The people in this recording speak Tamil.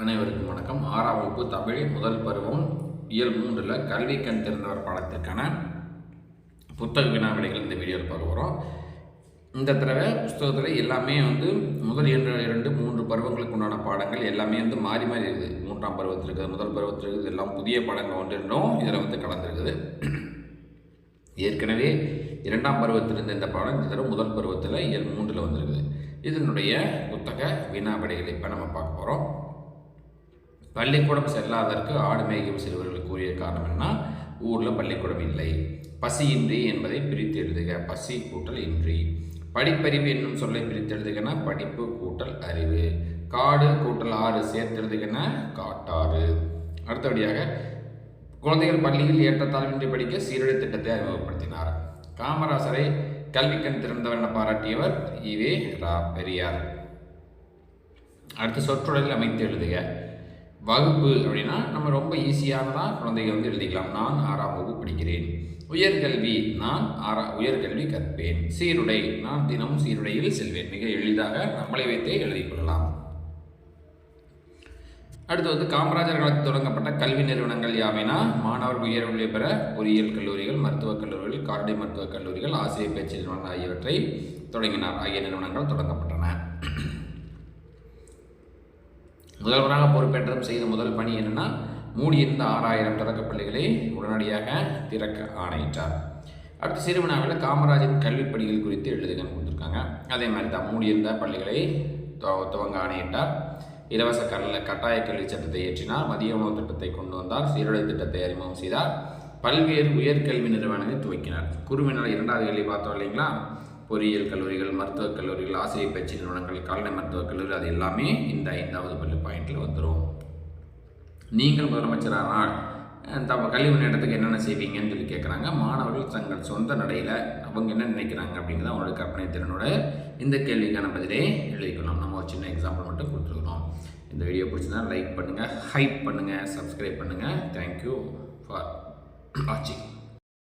அனைவருக்கும் வணக்கம். ஆறாம் வகுப்பு தமிழ் முதல் பருவம் இயல் மூன்றில் கல்வி கண் திறந்தவர் பாடத்திற்கான புத்தக வினாவிடைகள் இந்த வீடியோவில் பார்க்க போகிறோம் இந்த தடவை புஸ்தகத்தில் எல்லாமே வந்து முதல் இரண்டு இரண்டு மூன்று பருவங்களுக்கு உண்டான பாடங்கள் எல்லாமே வந்து மாறி மாறி இருக்குது. மூன்றாம் பருவத்தில் இருக்குது முதல் பருவத்தில் இருக்குது எல்லாம் புதிய பாடங்கள் ஒன்றிருந்தும் இதில் வந்து கலந்துருக்குது. ஏற்கனவே இரண்டாம் பருவத்தில் இருந்த இந்த பாடம் இந்த தடவை முதல் பருவத்தில் இயல் மூன்றில் வந்திருக்குது. இதனுடைய புத்தக வினாவிடைகளை இப்போ நம்ம பார்க்க போகிறோம் பள்ளிக்கூடம் செல்லாதற்கு ஆடு மேய்க்கும் செல்வர்கள் கூறிய காரணம் என்ன ஊரில் பள்ளிக்கூடம் இல்லை. பசியின்றி என்பதை பிரித்து எழுதுக. பசி கூட்டல் இன்றி. படிப்பறிவு என்னும் சொல்லை பிரித்து எழுதுகனா படிப்பு கூட்டல் அறிவு. காடு கூட்டல் ஆறு சேர்த்து எழுதுகனா காட்டாறு. அடுத்தபடியாக குழந்தைகள் பள்ளியில் ஏற்றத்தாழ்வின்றி படிக்க சீருடை திட்டத்தை அறிமுகப்படுத்தினார். காமராசரை கல்விக்கண் திறந்தவர் என பாராட்டியவர் இவே ரா பெரியார் அடுத்து சொற்றொடரில் அமைத்து எழுதுக. வகுப்பு அப்படின்னா நம்ம ரொம்ப ஈஸியாக தான் குழந்தைகள் வந்து எழுதிக்கலாம். நான் ஆறாம் வகுப்பு படிக்கிறேன். உயர்கல்வி நான் ஆறா உயர்கல்வி கற்பேன். சீருடை நான் தினமும் சீருடையில் செல்வேன். மிக எளிதாக நம்மளை வைத்தே எழுதிக் கொள்ளலாம். அடுத்து வந்து காமராஜர் காலத்தில் தொடங்கப்பட்ட கல்வி நிறுவனங்கள் யாவைனா மாணவர்கள் உயர்கல்வி பெற பொறியியல் கல்லூரிகள் மருத்துவக் கல்லூரிகள் கால்நடை மருத்துவக் கல்லூரிகள் ஆசிரியர் பயிற்சி நிறுவனங்கள் ஆகியவற்றை தொடங்கினார். ஆகிய நிறுவனங்கள் தொடங்கப்பட்டன. முதல்வராக பொறுப்பேற்றம் செய்த முதல் பணி என்னன்னா மூடியிருந்த ஆறாயிரம் தொடக்கப் பள்ளிகளை உடனடியாக திறக்க ஆணையிட்டார். அடுத்து சிறுவனாவில் காமராஜின் கல்விப் பணிகள் குறித்து எழுதுகன்னு கொடுத்துருக்காங்க. அதே மாதிரி தான் மூடியிருந்த பள்ளிகளை துவ- துவங்க ஆணையிட்டார். இலவச கல்ல கட்டாய கல்வி சட்டத்தை இயற்றினார். மதிய உணவு திட்டத்தை கொண்டு வந்தார். சீருடை திட்டத்தை அறிமுகம் செய்தார். பல்வேறு உயர்கல்வி நிறுவனங்களை துவக்கினார். குருவினால் இரண்டாவது கேள்வி பார்த்தோம் இல்லைங்களா? பொறியியல் கல்லூரிகள் மருத்துவக் கல்லூரிகள் ஆசிரியர் பயிற்சி நிறுவனங்கள் கால்நடை மருத்துவக் கல்லூரி அது எல்லாமே இந்த ஐந்தாவது பள்ளி பாயிண்டில் வந்துடும் நீங்கள் முதலமைச்சரானால் அஹ், கல்வி முன்னேற்றத்துக்கு என்னென்ன செய்வீங்கன்னு சொல்லி கேட்குறாங்க மாணவர்கள் தங்கள் சொந்த நடையில் அவங்க என்ன நினைக்கிறாங்க அப்படிங்கிறது அவங்களோட கற்பனை திறனோட இந்த கேள்விக்கான பதிலே எழுதிக்கணும் நம்ம ஒரு சின்ன எக்ஸாம்பிள் மட்டும் கொடுத்துருக்கணும் இந்த வீடியோ பிடிச்சதா லைக் பண்ணுங்கள் ஹைப் பண்ணுங்கள் சப்ஸ்கிரைப் பண்ணுங்கள் தேங்க்யூ ஃபார் வாட்சிங்